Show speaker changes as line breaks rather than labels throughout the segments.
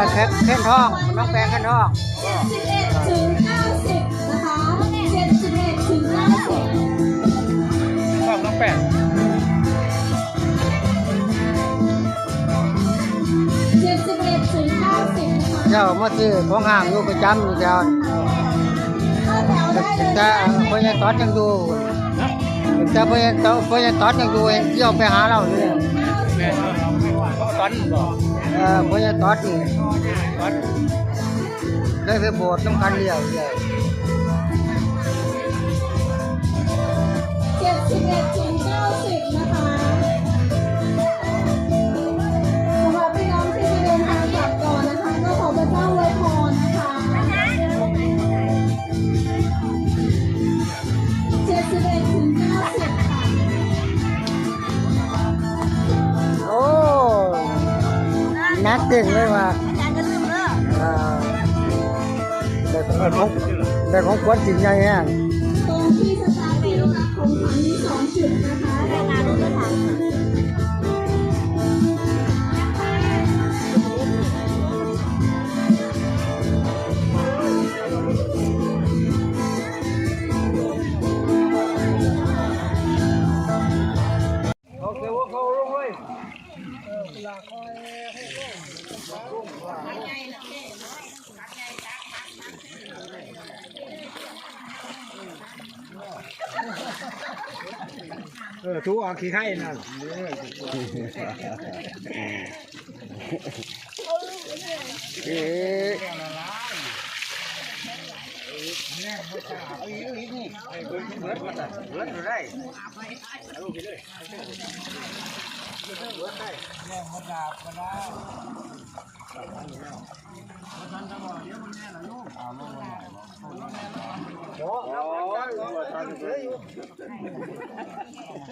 อยู่ไปแค่แค่ทองน้องแปลงแค่ทอง
71ถึง90นะคะ71ถึง90
ชอบน้องแปด
71ถึง90นะคะ
เจ้ามาซื้อของห้างอยู่ประจำอยู่แถว
เข้าแถวได้เลย
แต่
นะคะ
พญาตอดยังอยู่แต่พญาตอดพญาตอดยังอยู่เองที่ยวไปหาเราเลย
แม่ตอน บอก
เออพญาตอดนี่ตอดได้ไปโบสถ์ต้องการเลี้ยวเลี้ยว
71ถึง90 นักเก่
งเลยว่ะเออได้ของได้ของขวัญสิ่งใหญ่แฮง เอ
อทุกออกขี้ไข่นั่น
เอ๊ะ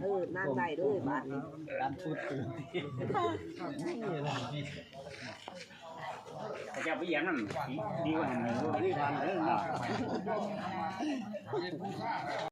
เออนั่งได้ด้วยบ้านนี้
จะไปเยี่ยมนั่นดีกว่าหนเลยดีกว่าหนเลย